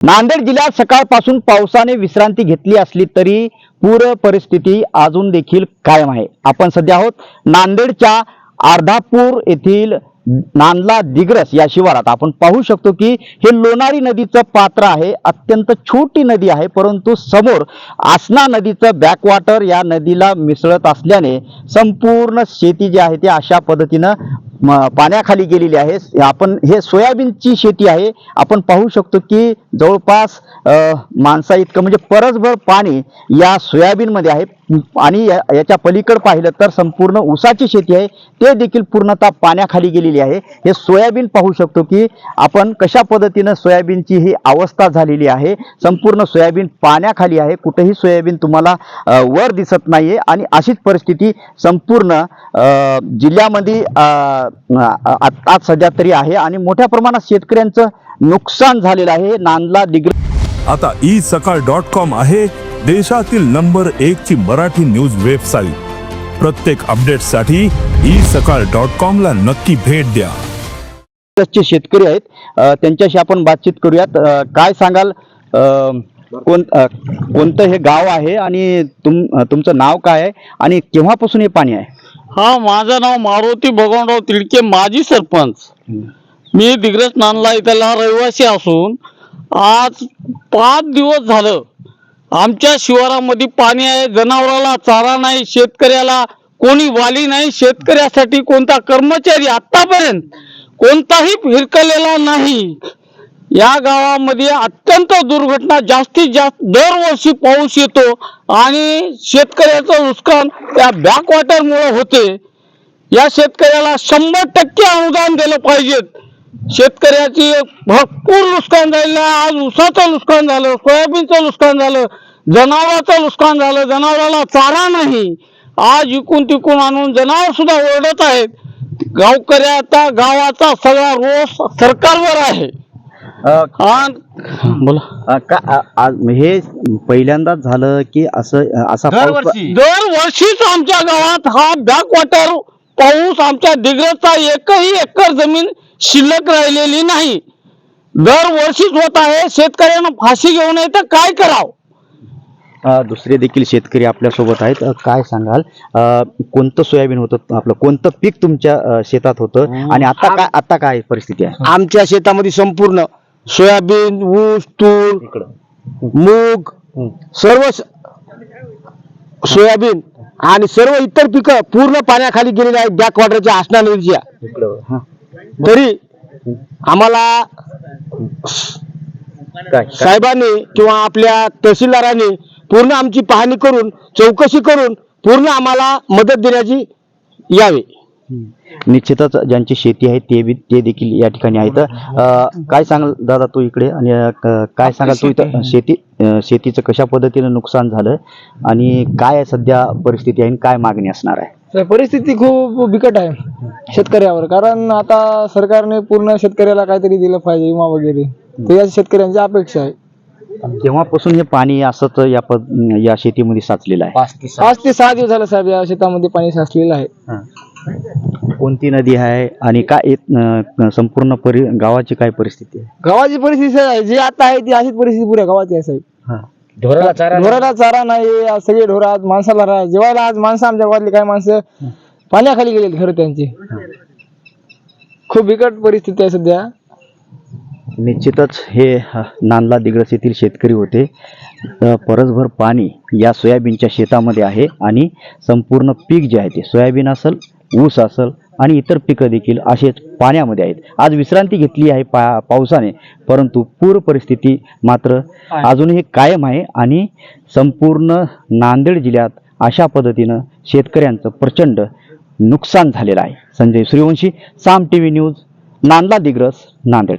नांदेड जिल्ह्यात सकाळपासून पावसाने विश्रांती घेतली असली तरी पूर परिस्थिती अजून देखील कायम आहे. आपण सध्या आहोत नांदेडच्या अर्धापूर येथील नांदला दिग्रस या शिवारात आपण पाहू शकतो की हे लोणारी नदीचं पात्र आहे. अत्यंत छोटी नदी आहे परंतु समोर आसना नदीचं बॅकवॉटर या नदीला मिसळत असल्याने संपूर्ण शेती जी आहे ती अशा पद्धतीनं पाण्याखाली गेलेली आहे. आपण हे सोयाबीनची शेती आहे. आपण पाहू शकतो की जवळपास माणसा इतकं म्हणजे परसभर पाणी या सोयाबीनमध्ये आहे. आणि या- याच्या पलीकडं पाहिलं तर संपूर्ण ऊसाची शेती आहे. ते देखील पूर्णतः पाण्याखाली गेलेली आहे. हे सोयाबीन पाहू शकतो की आपण कशा पद्धतीनं सोयाबीनची ही अवस्था झालेली आहे. संपूर्ण सोयाबीन पाण्याखाली आहे. कुठेही सोयाबीन तुम्हाला वर दिसत नाहीये. आणि अशीच परिस्थिती संपूर्ण जिल्ह्यामध्ये आता सध्या तरी आहे आणि मोठ्या प्रमाणात शेतकऱ्यांचं नुकसान झालेलं आहे. नांदला दिग्र आता ई सकाळ डॉट कॉम आहे देशातील नंबर एक ची मराठी न्यूज वेबसाईट. प्रत्येक अपडेटसाठी ई सकाळ डॉट कॉम ला नक्की भेट द्या. चे शेतकरी आहेत. त्यांच्याशी आपण बातचीत करूयात. काय सांगाल? कोण कोणतं हे गाव आहे आणि तुम तुमचं नाव काय आहे? आणि केव्हापासून हे पाणी आहे? हा माझं नाव मारुती भगवानराव तिडके माजी सरपंच. मी दिग्रस नांदला इथला रहिवासी असून आज पाच दिवस झालं आमच्या शिवारामध्ये पाणी आहे जनावराला चारा नाही शेतकऱ्याला कोणी वाली नाही शेतकऱ्यासाठी कोणता कर्मचारी आतापर्यंत कोणताही फिरकलेला नाही. या गावामध्ये अत्यंत दुर्घटना जास्तीत जास्त दरवर्षी पाऊस येतो आणि शेतकऱ्याचं नुकसान त्या बॅकवॉटरमुळे होते. या शेतकऱ्याला शंभर टक्के अनुदान दिलं पाहिजेत शेतकऱ्याची भरपूर नुकसान झालेलं आहे. आज ऊसाचं नुकसान झालं सोयाबीनचं नुकसान झालं जनावराचं नुकसान झालं. जनावराला चारा नाही. आज इकून तिकून आणून जनावर सुद्धा ओरडत आहेत. गावकऱ्याचा गावाचा सगळा रोष सरकारवर आहे. बोला. अ, का अ, आज हे पहिल्यांदाच झालं की असं असा पाऊस दरवर्षीच आमच्या गावात हा बॅकवॉटर पाऊस आमच्या दिग्रजचा एकही एकर जमीन शिल्लक राहिलेली नाही. दरवर्षीच होत आहे. शेतकऱ्यांना फाशी घेऊ नये तर काय करावं? अ, दुसरे देखील शेतकरी आपल्यासोबत आहेत. अ, काय सांगाल? अ, कोणतं सोयाबीन होतं आपलं? कोणतं पीक तुमच्या अ, शेतात होतं? आणि आता काय आता काय परिस्थिती आहे? आमच्या शेतामध्ये संपूर्ण सोयाबीन ऊस तूर मूग सर्व स- सोयाबीन आणि सर्व इतर पिकं पूर्ण पाण्याखाली गेलेली आहेत बॅकवॉटरच्या आसना नदीच्या हा. तरी आम्हाला काय? साहेबांनी किंवा आपल्या तहसीलदारांनी पूर्ण आमची पाहणी करून चौकशी करून पूर्ण आम्हाला मदत देण्याची यावी. निश्चितच ज्यांची शेती आहे ते बी ते देखील या ठिकाणी आहेत. अ, काय सांगाल दादा तू इकडे? आणि अ, क- काय सांगाल तू इथं? शेती अ, शेतीचं कशा पद्धतीनं नुकसान झालं? आणि काय सध्या परिस्थिती आहे आणि काय मागणी असणार आहे? तर परिस्थिती खूप बिकट आहे शेतकऱ्यावर. कारण आता सरकारने पूर्ण शेतकऱ्याला काहीतरी दिलं पाहिजे विमा वगैरे. तर या शेतकऱ्यांची अपेक्षा आहे. केव्हापासून हे पाणी असंच या पद या शेतीमध्ये साचलेलं आहे? पाच ते सहा. दिवस झालं साहेब या शेतामध्ये पाणी साचलेलं आहे. कोणती नदी आहे आणि काय अ, संपूर्ण परि गावाची काय परिस्थिती आहे? गावाची परिस्थिती जी आता आहे ती अशीच परिस्थिती पुऱ्या गावाची आहे साहेब. ढोराला चारा ढोराला चारा नाही आज सगळे ढोर आज माणसाला जेवायला आज माणसं आमच्या गावातली काही माणसं पाण्याखाली गेलेली खरं त्यांची. खूप बिकट परिस्थिती आहे सध्या. निश्चितच हे अ, नांदला दिग्रस येथील शेतकरी होते. अ, परसभर पाणी या सोयाबीनच्या शेतामध्ये आहे आणि संपूर्ण पीक जे आहे ते सोयाबीन असेल ऊस असेल आणि इतर पिकं देखील असेच पाण्यामध्ये आहेत. आज विश्रांती घेतली आहे पा पावसाने परंतु पूर परिस्थिती मात्र अजूनही कायम आहे आणि संपूर्ण नांदेड जिल्ह्यात अशा पद्धतीनं शेतकऱ्यांचं प्रचंड नुकसान झालेलं आहे. Sanjay Suryavanshi Saam T V news नांदला दिग्रस नांदेड.